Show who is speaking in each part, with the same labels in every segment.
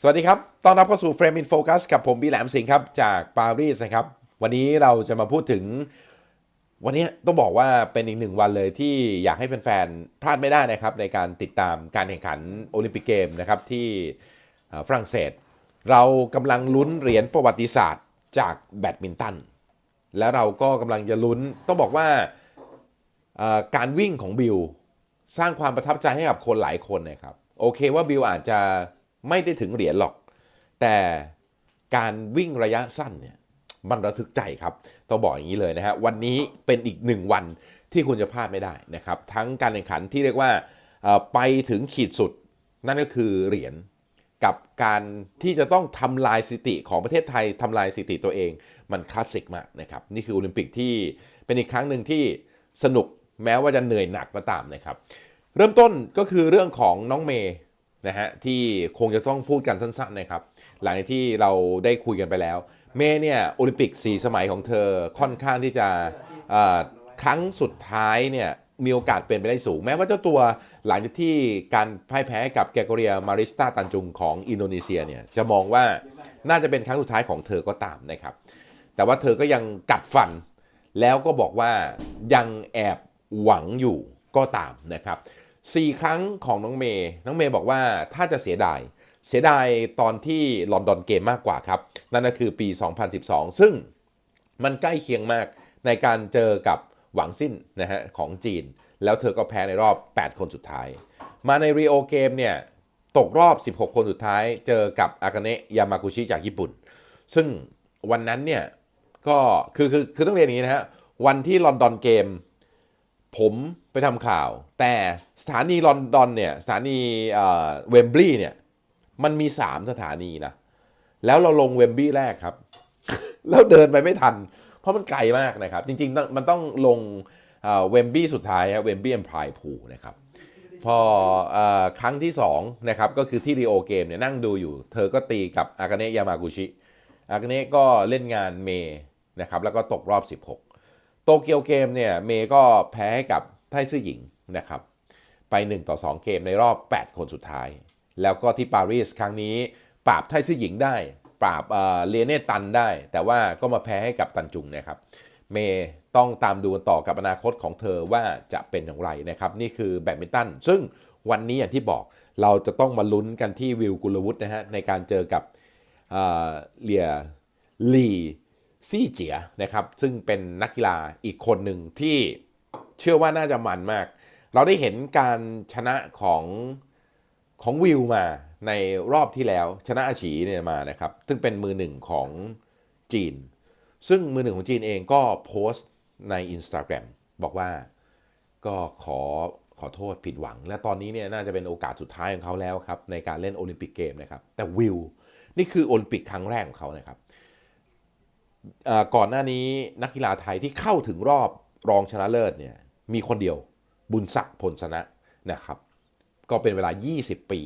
Speaker 1: สวัสดีครับ ต้อนรับเข้าสู่ Frame in Focus กับผมบีแหลมสิงห์ครับ จากปารีสนะครับ วันนี้เราจะมาพูดถึง วันนี้ต้องบอกว่าเป็นอีกหนึ่งวันเลยที่อยากให้แฟนๆ พลาดไม่ได้นะครับ ในการติดตามการแข่งขันโอลิมปิกเกมนะครับที่ฝรั่งเศส เรากำลังลุ้นเหรียญประวัติศาสตร์จากแบดมินตัน แล้วเราก็กำลังจะลุ้น ต้องบอกว่าการวิ่งของบิลสร้างความประทับใจให้กับคนหลายคนนะครับ โอเคว่าบิลอาจจะ ไม่ได้ถึงเหรียญหรอก แต่การวิ่งระยะสั้นเนี่ยมันระทึกใจครับต้องบอกอย่างนี้เลยนะฮะวันนี้เป็นอีกหนึ่งวันที่คุณจะพลาดไม่ได้นะครับ ทั้งการแข่งขันที่เรียกว่าไปถึงขีดสุดนั่นก็คือเหรียญกับการที่จะต้องทำลายสถิติของประเทศไทยทำลายสถิติตัวเอง มันคลาสสิกมากนะครับนี่คือโอลิมปิกที่เป็นอีกครั้งหนึ่งที่สนุกแม้ว่าจะเหนื่อยหนักก็ตามนะครับ เริ่มต้นก็คือเรื่องของน้องเมย์ นะฮะที่คงจะต้องพูดกันสั้นๆนะครับ หลังจากที่เราได้คุยกันไปแล้ว เมย์เนี่ยโอลิมปิก4สมัยของเธอค่อนข้างที่จะครั้งสุดท้ายเนี่ยมีโอกาสเป็นไปได้สูง แม้ว่าเจ้าตัวหลังจากที่การพ่ายแพ้กับแกโกเรียมาริสตาตันจุงของอินโดนีเซียเนี่ยจะมองว่าน่าจะเป็นครั้งสุดท้ายของเธอก็ตามนะครับ แต่ว่าเธอก็ยังกัดฟัน แล้วก็บอกว่ายังแอบหวังอยู่ก็ตามนะครับ สี่ครั้งของน้องเมย์น้องเมย์บอกว่าถ้าจะเสียดาย เสียดายตอนที่ลอนดอนเกมมากกว่าครับ นั่นก็คือปี 2012 ซึ่งมันใกล้เคียงมากในการเจอกับหวังสิ้นนะฮะของจีน แล้วเธอก็แพ้ในรอบ 8 คนสุดท้าย มาในรีโอเกมเนี่ยตกรอบ 16 คนสุดท้าย เจอกับอากาเนะยามากุชิจากญี่ปุ่น ซึ่งวันนั้นเนี่ยก็คือคือคือต้องเรียนอย่างนี้นะฮะวันที่ลอนดอนเกม ผมไปทำข่าว แต่สถานีลอนดอนเนี่ยสถานีเวมบลีย์เนี่ยมันมี 3 สถานีนะ แล้วเราลงเวมบลีย์แรกครับ แล้วเดินไปไม่ทัน เพราะมันไกลมากนะครับ จริงๆ มันต้องลงเวมบลีย์สุดท้ายเวมบลีย์แอมพายพูนะครับพออครั้งที่2นะครับก็คือที่รีโอเกมเนี่ยนั่งดูอยู่ เธอก็ตีกับอากาเนะยามากุชิอากาเนะก็เล่นงานเมนะครับแล้วก็ตกรอบ 16 โตเกียวเกมเนี่ยเมย์ก็แพ้ให้กับไทซื่อหญิงนะครับไป 1 ต่อ 2 เกมในรอบ 8 คนสุดท้าย แล้วก็ที่ปารีสครั้งนี้ ปราบไทซื่อหญิงได้ ปราบเอ่อเลเน่ตันได้ แต่ว่าก็มาแพ้ให้กับตันจุงนะครับเมย์ต้องตามดูต่อกับอนาคตของเธอว่าจะเป็นอย่างไรนะครับ นี่คือแบดมินตันซึ่งวันนี้อย่างที่บอกเราจะต้องมาลุ้นกันที่วิวกุลวุฒินะฮะในการเจอกับเอ่อเลียลี ซี่เจียนะครับ ซึ่งเป็นนักกีฬาอีกคนหนึ่งที่เชื่อว่าน่าจะมันมาก เราได้เห็นการชนะของของวิวมาในรอบที่แล้วชนะอาชีเนี่ยมานะครับ ซึ่งเป็นมือหนึ่งของจีน ซึ่งมือหนึ่งของจีนเองก็โพสต์ใน Instagram บอกว่าก็ขอขอโทษผิดหวัง และตอนนี้เนี่ยน่าจะเป็นโอกาสสุดท้ายของเขาแล้วครับในการเล่นโอลิมปิกเกมนะครับ แต่วิวนี่คือโอลิมปิกครั้งแรกของเขานะครับ ก่อนหน้านี้นักกีฬาไทยที่เข้าถึงรอบรองชนะเลิศเนี่ยมีคนเดียวบุญศักดิ์พลชนะนะครับก็เป็นเวลา 20 ปี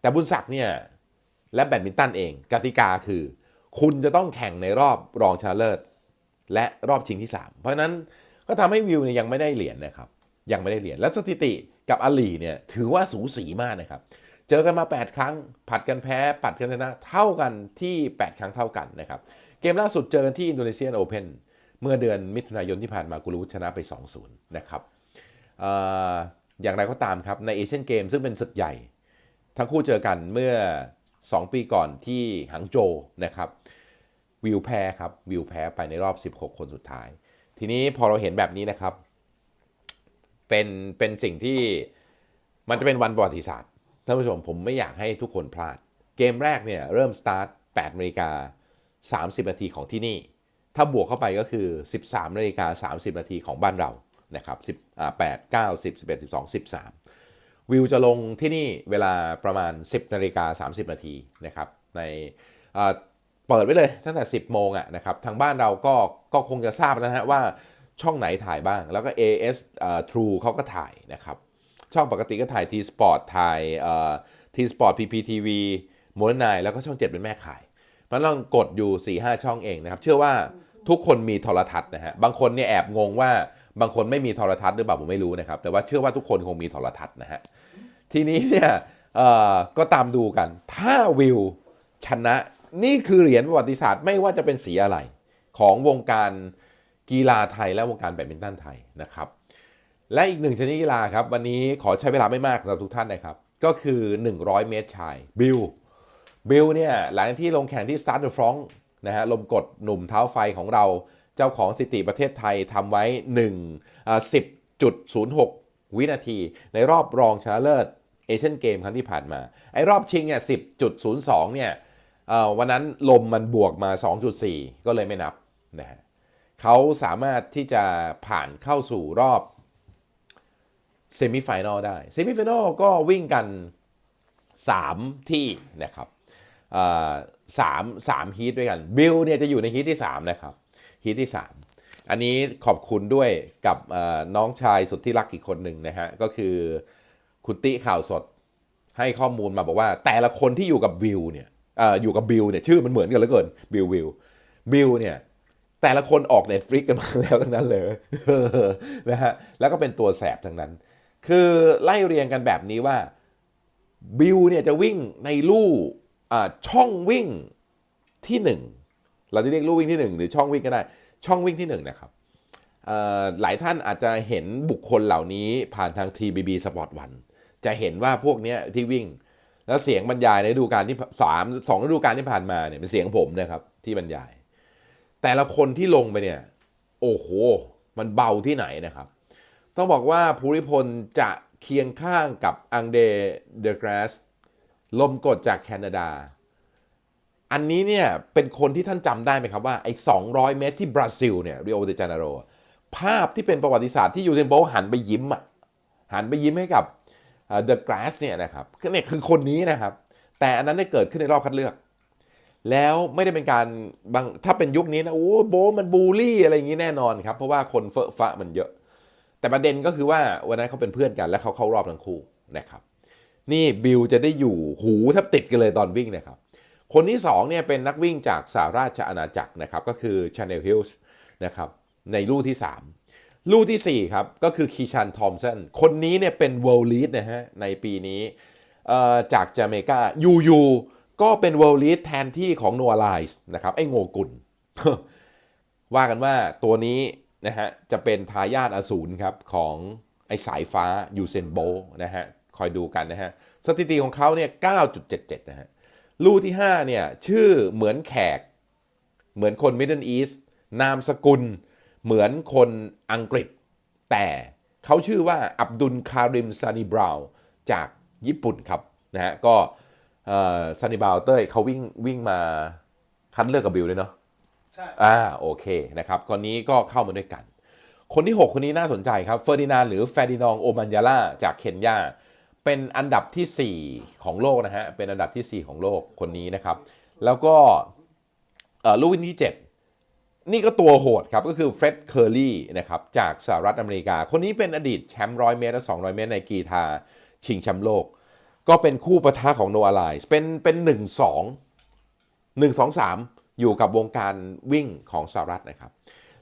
Speaker 1: แต่บุญศักดิ์เนี่ยและแบดมินตันเองกติกาคือ คุณจะต้องแข่งในรอบรองชนะเลิศ และรอบชิงที่ 3 เพราะนั้นก็ทำให้วิวเนี่ยยังไม่ได้เหรียญนะครับยังไม่ได้เหรียญและสถิติกับอาลีเนี่ยถือว่าสูสีมากนะครับเจอกันมา 8 ครั้ง ผัดกันแพ้ ปัดกันชนะเท่ากันที่ 8 ครั้งเท่ากันนะครับ เกมล่าสุดเจอกันที่อินโดนีเซียนโอเพนเมื่อเดือนมิถุนายนที่ผ่านมากุลวุชนะไป 2-0 นะครับออย่างไรก็ตามครับในเอเชียนเกมซึ่งเป็นศึกใหญ่ ทั้งคู่เจอกันเมื่อ 2 ปีก่อนที่หังโจนะครับวิวแพ้ครับวิวแพ้ไปในรอบ 16 คนสุดท้าย ทีนี้พอเราเห็นแบบนี้นะครับ เป็นเป็นสิ่งที่มันจะเป็นวันประวัติศาสตร์ท่านผู้ชมผมไม่อยากให้ทุกคนพลาด เกมแรกเนี่ยเริ่มสตาร์ท8นาฬิกา 30 นาทีของที่นี่ ถ้าบวกเข้าไปก็คือ 13นาฬิกา30 นาทีของบ้านเรานะครับ10อ่า8 9 10 11 12 13 วิวจะลงที่นี่เวลาประมาณ 10นาฬิกา30 นาทีนะครับในเปิดไว้เลยตั้งแต่ 10 โมงอะนะครับทางบ้านเราก็ก็คงจะทราบแล้วนะฮะว่าช่องไหนถ่ายบ้าง แล้วก็ AS เอ่อ True เขาก็ถ่ายนะครับ ช่องปกติก็ถ่าย T Sport ถ่ายเอ่อ T Sport PPTV มวนนายแล้วก็ช่อง 7 เป็นแม่ขาย มันต้องกดอยู่4 5ช่องเองนะครับ เชื่อว่าทุกคนมีโทรทัศน์นะฮะ บางคนเนี่ยแอบงงว่าบางคนไม่มีโทรทัศน์หรือเปล่าผมไม่รู้นะครับ แต่ว่าเชื่อว่าทุกคนคงมีโทรทัศน์นะฮะ ทีนี้เนี่ยเอ่อก็ตามดูกัน ถ้าวิวชนะนี่คือเหรียญประวัติศาสตร์ไม่ว่าจะเป็นสีอะไร ของวงการกีฬาไทยและวงการแบดมินตันไทยนะครับ และอีกหนึ่งชนิดกีฬาครับ วันนี้ขอใช้เวลาไม่มากสำหรับทุกท่านนะครับ ก็คือ 100 เมตรชายบิล บิลเนี่ยหลังจากที่ลงแข่งที่ Start the Front นะฮะลมกดหนุ่มเท้าไฟของเราเจ้าของสิติประเทศไทยทำไว้1อ่า10.06 วินาที ในรอบรองชนะเลิศเอเชียนเกมครั้งที่ผ่านมา ไอ้รอบชิงเนี่ย10.02 เนี่ยเอ่อวันนั้นลมมันบวกมา 2.4 ก็เลยไม่นับนะฮะเขาสามารถที่จะผ่านเข้าสู่รอบเซมิไฟแนลได้เซมิไฟแนลก็วิ่งกัน 3 ที่นะครับ สามสามฮีทด้วยกันบิลเนี่ยจะอยู่ในฮีทที่ 3 นะครับฮีทที่ 3 อันนี้ขอบคุณด้วยกับน้องชายสุดที่รักอีกคนหนึ่งนะฮะ ก็คือคุณติข่าวสดให้ข้อมูลมาบอกว่า แต่ละคนที่อยู่กับบิลเนี่ยออยู่กับบิลเนี่ยชื่อมันเหมือนกันเหลือเกินบิลวิลบิลเนี่ยแต่ละคนออก Netflix กันมาแล้วทั้งนั้นเลยนะฮะแล้วก็เป็นตัวแสบทั้งนั้น คือไล่เรียงกันแบบนี้ว่าบิลเนี่ยจะวิ่งในลู่ ช่องวิ่งที่หนึ่งเราจะเรียกลู่วิ่งที่หนึ่งหรือช่องวิ่งก็ได้ ช่องวิ่งที่หนึ่งนะครับหลายท่านอาจจะเห็นบุคคลเหล่านี้ผ่านทาง TBB Sport 1จะเห็นว่าพวกนี้ที่วิ่ง แล้วเสียงบรรยายในฤดูกาลที่สามสองฤดูกาลที่ผ่านมาเนี่ยเป็นเสียงผมนะครับที่บรรยาย แต่ละคนที่ลงไปเนี่ยโอ้โห มันเบาที่ไหนนะครับ ต้องบอกว่าภูริพลจะเคียงข้างกับอังเดเดอะกราส ลมกดจากแคนาดา อันนี้เนี่ยเป็นคนที่ท่านจำได้ไหมครับว่าไอ้200 เมตรที่บราซิลเนี่ยริโอเดจาเนโรภาพที่เป็นประวัติศาสตร์ที่ยูเซนโบหันไปยิ้มอะหันไปยิ้มให้กับเดอะกราสเนี่ยนะครับก็เนี่ยคือคนนี้นะครับ แต่อันนั้นได้เกิดขึ้นในรอบคัดเลือก แล้วไม่ได้เป็นการบางถ้าเป็นยุคนี้นะโอ้โบมันบูลลี่อะไรอย่างนี้แน่นอนครับ เพราะว่าคนเฟอะฟะมันเยอะ แต่ประเด็นก็คือว่าวันนั้นเขาเป็นเพื่อนกันและเขาเข้ารอบทั้งคู่นะครับ นี่บิลจะได้อยู่หูแทบติดกันเลยตอนวิ่งนะครับ คนที่สองเนี่ยเป็นนักวิ่งจากสหราชอาณาจักรนะครับ ก็คือ Channel Hills นะครับในลู่ที่ 3 ลู่ทีสี่ 4 ครับ ก็คือคีชันทอมสันคนนี้เนี่ยเป็น World Lead นะฮะในปีนี้จากจาเมกายูยูก็เป็น World Lead แทนที่ของ Noah Lyles นะครับ ไอ้โงกุลว่ากันว่าตัวนี้นะฮะจะเป็นทายาทอสูรครับของไอ้สายฟ้ายูเซนโบนะฮะ คอยดูกันนะฮะ สถิติของเขาเนี่ย 9.77 นะฮะ ลู่ที่ 5 เนี่ย ชื่อเหมือนแขก เหมือนคนมิดเดิลอีสนามสกุล เหมือนคนอังกฤษ แต่เขาชื่อว่าอับดุลคาริมซานีบราวน์จากญี่ปุ่นครับนะฮะ ก็ซานีบราวเต้ยเขาวิ่งวิ่งมาคัดเลือกกับบิลเลยเนาะ
Speaker 2: ใช่
Speaker 1: อ่าโอเคนะครับคนนี้ก็เข้ามาด้วยกันคนที่ 6 คนนี้น่าสนใจครับเฟอร์ดินานด์หรือแฟร์ดินองโอมันยาล่าจากเคนยา เป็นอันดับทีสี่ 4 ของโลกนะฮะ เป็นอันดับทีสี่ 4 ของโลกคนนี้นะครับ แล้วก็ลูกวินที่ 7 นี่ก็ตัวโหดครับ ก็คือเฟร็ดเคอร์ลี่นะครับ จากสหรัฐอเมริกา คนนี้เป็นอดีตแชมป์ร้อยเมตรและ200เมตรในกีฬาชิงแชมป์โลก ก็เป็นคู่ประทะของโนอาไลส์เป็นเป็นหนึ่งสองหนึ่งสองสามอยู่กับวงการวิ่งของสหรัฐนะครับ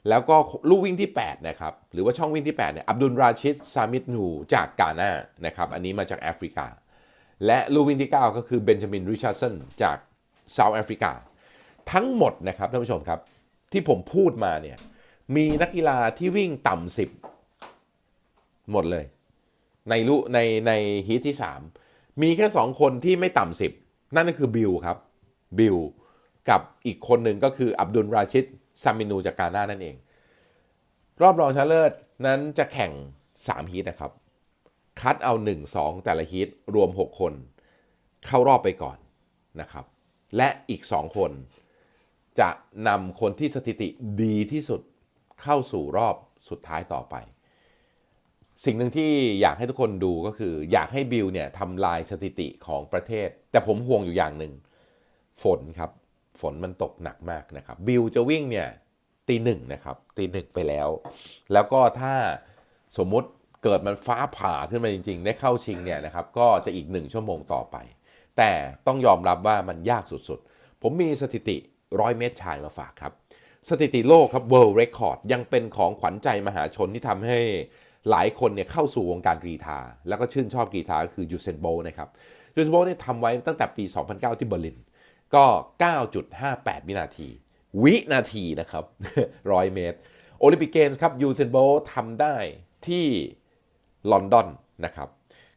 Speaker 1: แล้วก็ลูกวิ่งที่ 8 นะครับ หรือว่าช่องวิ่งที่ 8 เนี่ย อับดุลราชิด ซามิดนู จากกาหน้านะครับ อันนี้มาจากแอฟริกา และลูกวิ่งที่ 9 ก็คือเบนจามิน ริชาร์สัน จากเซาท์แอฟริกา ทั้งหมดนะครับท่านผู้ชมครับ ที่ผมพูดมาเนี่ย มีนักกีฬาที่วิ่งต่ำสิบหมดเลย ในลุในในฮีทที่ 3 มีแค่ 2 คนที่ไม่ต่ำสิบนั่นก็คือบิลครับ บิลกับอีกคนหนึ่งก็คืออับดุลราชิด ซามินูจากกาหน้านั่นเอง รอบรองชนะเลิศนั้นจะแข่ง 3 ฮีทนะครับ คัดเอา 1 2 แต่ละฮีทรวม 6 คน เข้ารอบไปก่อนนะครับ และอีก 2 คน จะนำคนที่สถิติดีที่สุดเข้าสู่รอบสุดท้ายต่อไป สิ่งหนึ่งที่อยากให้ทุกคนดูก็คือ อยากให้บิลเนี่ยทำลายสถิติของประเทศ แต่ผมห่วงอยู่อย่างหนึ่งฝนครับ ฝนมันตกหนักมากนะครับ บิลจะวิ่งเนี่ยตีหนึ่งนะครับตีหนึ่งไปแล้ว แล้วก็ถ้าสมมุติเกิดมันฟ้าผ่าขึ้นมาจริง ๆ ได้เข้าชิงเนี่ยนะครับก็จะอีกหนึ่งชั่วโมงต่อไป แต่ต้องยอมรับว่ามันยากสุดๆ ผมมีสถิติร้อยเมตรชายมาฝากครับ สถิติโลกครับ World Record ยังเป็นของขวัญใจมหาชนที่ทำให้หลายคนเนี่ยเข้าสู่วงการกรีฑาแล้วก็ชื่นชอบกรีฑาก็คือยูเซนโบนะครับยูเซนโบเนี่ยทำไว้ตั้งแต่ปี 2009 ที่เบอร์ลิน ก็ 9.58 วินาที วินาทีนะครับ 100 เมตร โอลิมปิกเกมส์ครับยูเซนโบทำได้ที่ลอนดอนนะครับ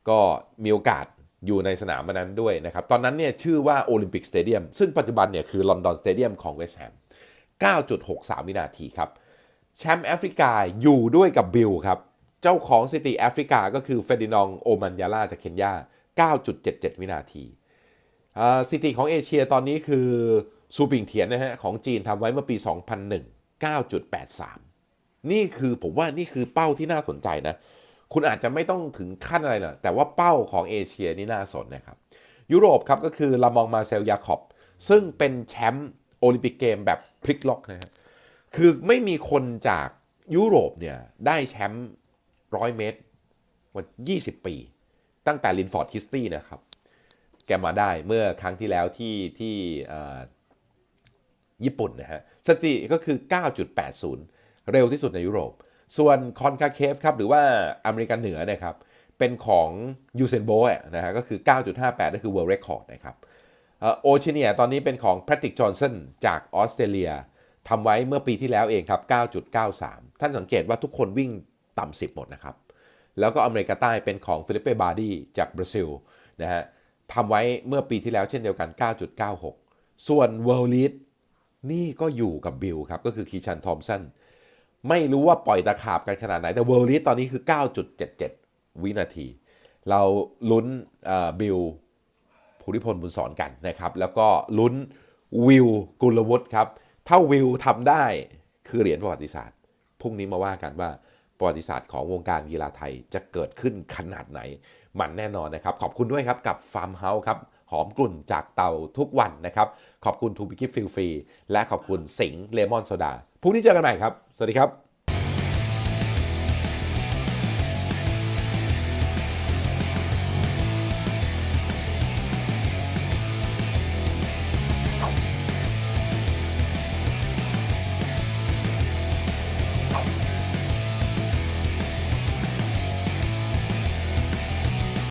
Speaker 1: ก็มีโอกาสอยู่ในสนามนั้นด้วยนะครับ ตอนนั้นเนี่ยชื่อว่าโอลิมปิกสเตเดียมซึ่งปัจจุบันเนี่ยคือลอนดอนสเตเดียมของเวสต์แฮม 9.63 วินาทีครับ แชมป์แอฟริกาอยู่ด้วยกับบิลครับ เจ้าของสิติแอฟริกาก็คือเฟดินองโอมันยาลาจากเคนยา 9.77 วินาที สถิติของเอเชียตอนนี้คือซูปิงเทียนนะฮะของจีนทำไว้เมื่อปี 2001 9.83 นี่คือผมว่านี่คือเป้าที่น่าสนใจนะ คุณอาจจะไม่ต้องถึงขั้นอะไรนะแต่ว่าเป้าของเอเชียนี่น่าสนนะครับ ยุโรปครับก็คือลามองมาเซลยาคอบ ซึ่งเป็นแชมป์โอลิมปิกเกมแบบพลิกล็อกนะฮะคือไม่มีคนจากยุโรปเนี่ยได้แชมป์ร้อยเมตรมา20 ปี ตั้งแต่ลินฟอร์ดคิสตี้นะครับ แกมาได้เมื่อครั้งที่แล้วที่ที่ญี่ปุ่นนะฮะสถิติก็คือ 9.80 เร็วที่สุดในยุโรป ส่วนคอนคาเคฟครับหรือว่าอเมริกันเหนือนะครับเป็นของยูเซนโบะนะฮะก็คือ 9.58นั่นคือ World Record นะครับโอชิเนียตอนนี้เป็นของแพทริกจอห์นสันจากออสเตรเลียทำไว้เมื่อปีที่แล้วเองครับ 9.93 ท่านสังเกตว่าทุกคนวิ่งต่ำ10 หมดนะครับ แล้วก็อเมริกาใต้เป็นของฟิลิปเป้บาร์ดีจากบราซิลนะฮะ ทำไว้เมื่อปีที่แล้วเช่นเดียวกัน 9.96 ส่วน World Lead นี่ก็อยู่กับบิลครับ ก็คือคีชันทอมสันไม่รู้ว่าปล่อยตะขาบกันขนาดไหน แต่ World Lead ตอนนี้คือ 9.77 วินาที เราลุ้นบิลภูริพลบุญสอนกันนะครับ แล้วก็ลุ้นวิวกุลวุฒิครับ ถ้าวิวทำได้คือเหรียญประวัติศาสตร์ พรุ่งนี้มาว่ากันว่าประวัติศาสตร์ของวงการกีฬาไทยจะเกิดขึ้นขนาดไหน มันแน่นอนนะครับ ขอบคุณด้วยครับกับฟาร์มเฮาส์ครับหอมกลุ่นจากเตาทุกวันนะครับ ขอบคุณทูบิกิฟิลฟรีและขอบคุณสิงเลมอนโซดาพรุ่งนี้เจอกันใหม่ครับ สวัสดีครับ